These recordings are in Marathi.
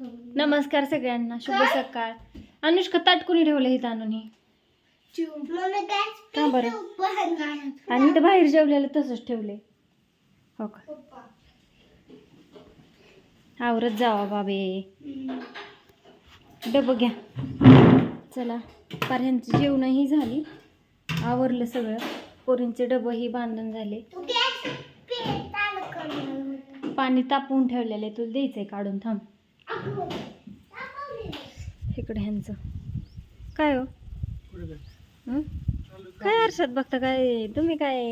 नमस्कार सगळ्यांना शुभ सकाळ. अनुष्का ताट कोणी ठेवलं हे का बरं? आणि इथं बाहेर जेवलेलं तसंच ठेवले. हो का? आवरत जावा बाबे. डबं घ्या. चला पाऱ्यांची जेवणही झाली. आवरलं सगळं. पोरींचे डबंही बांधून झाले. पाणी तापवून ठेवलेलं तुला द्यायचंय काढून थांब. इकडे ह्यांचं. काय हो? हं? काय हर्षात बघता काय तुम्ही काय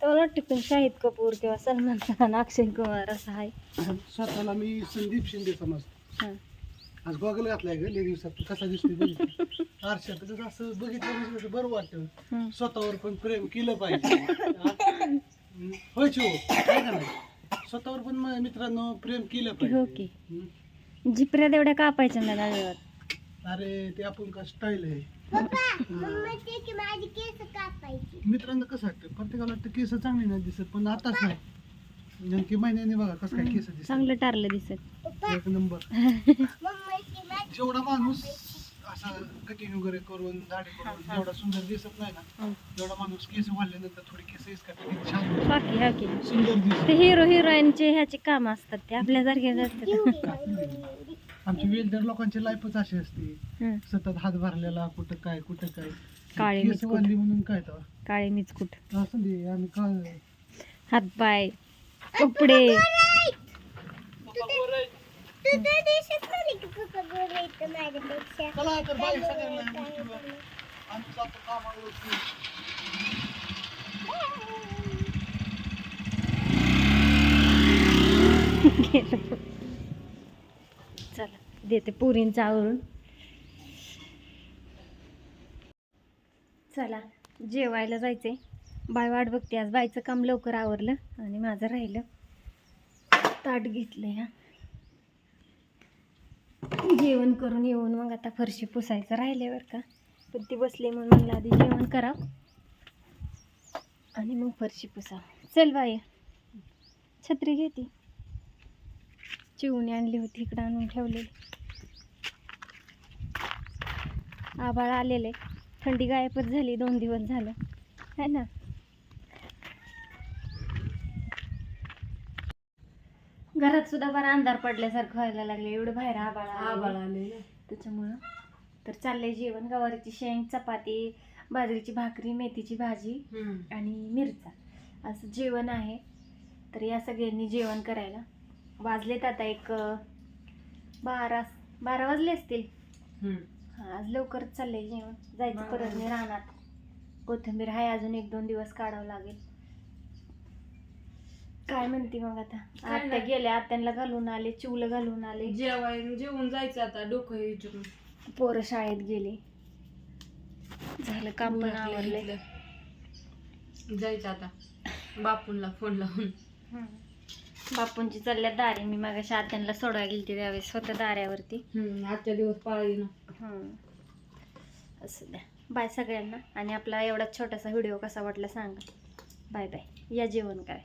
तुम्हाला वाटतं पण शाहिद कपूर किंवा सलमान खान अक्षय कुमार असं आहे? स्वतःला मी संदीप शिंदे समजतो. हं. आज गॉगल घातलाय ग लय दिवसात तू कसा दिसतोय बघितलं आरशात तर असं बघितलं म्हणजे बरं वाटतं. हं. स्वतःवर पण प्रेम केलं पाहिजे. हा? होय चिव काय नाही स्वतःवर पण म- मित्रांनो प्रेम केलं हो पाहिजे. की. हं. जिपऱ्या तेवढ्या कापायच्या ना डाळीवर. अरे ते आपण का स्टाईल आहे? मित्रांनो कसं वाटतं? प्रत्येकाला वाटतं केस चांगली नाही दिसत पण आताच नाही. नेमकी महिन्याने बघा कसं काय केस दिसत चांगलं टारलं दिसत. एक नंबर. जेवढा माणूस असा कटिंग वगैरे करून दाढी करून जेवढा सुंदर दिसत नाही ना हं. तेवढा माणूस केस वाढल्यानंतर थोडी केस इसका छान बाकी. हा की सुंदर दिसत. ते हिरो हिरोईनचे ह्याचे काम असतात ते आपल्यासारखे असतात आमची वेल्डर लोकांची लाईफच अशी असते. हं. सतत हात भरलेला कुठं काय कुठं काय. काळे केस. वाढली म्हणून काय तर काळे मिचकुट. असं दे आम्ही काय हातपाय कपडे. चला तर बाई सगळ्यांना या गोष्टीवर. आम्ही जातो कामावरती. चला देते पुरींचं आवरून. चला जेवायला जायचंय. बाय वाट बघते आज. बायचं काम लवकर आवरलं आणि माझं राहिलं. ताट घेतलं ह्या जेवण करून येऊन मग आता फरशी पुसायचं राहिले बरं का. पण ती बसली म्हणून म्हणलं आधी जेवण करा आणि मग फरशी पुसा चल बाई छत्री घेते. चिवणी आणली होती इकडं आणून ठेवलेली. आबाळ आलेले. थंडी गायबच झाली दोन दिवस झालं. है ना? घरात सुद्धा बरा अंधार पडल्यासारखं व्हायला लागले एवढं बाहेर आबाळ आले त्याच्यामुळं. तर चाललंय जेवण. गवारीची शेंग चपाती बाजरीची भाकरी मेथीची भाजी आणि मिरचा. असं जेवण आहे. तर या सगळ्यांनी जेवण करायला. वाजलेत आता एक अं, बारा बारा वाजले असतील. हा, आज लवकरच चाललंय जेवण. जायचं परत मी रानात. कोथिंबीर आहे अजून एक दोन दिवस काढावं लागेल. काय म्हणते मग आता? काय आत्या नाही. गेल्या आत्यांना घालून आले चिवलं घालून आले. जेवाय जेवून जायचं आता डोकं हे विचारून पोरं शाळेत गेले. झालं काम पण आवरलंय. जायचं आता. बापूंला फोन लावून. बापूंची चालल्या दारे. मी मागाशी आत्यांना सोडवायला गेली त्यावेळेस स्वतः दाऱ्यावरती. आजच्या दिवस पाळी ना. हम्म. असं द्या. बाय सगळ्यांना. आणि आपला एवढा छोटासा व्हिडिओ कसा वाटला सांगा. Bye bye. या जेवण काय?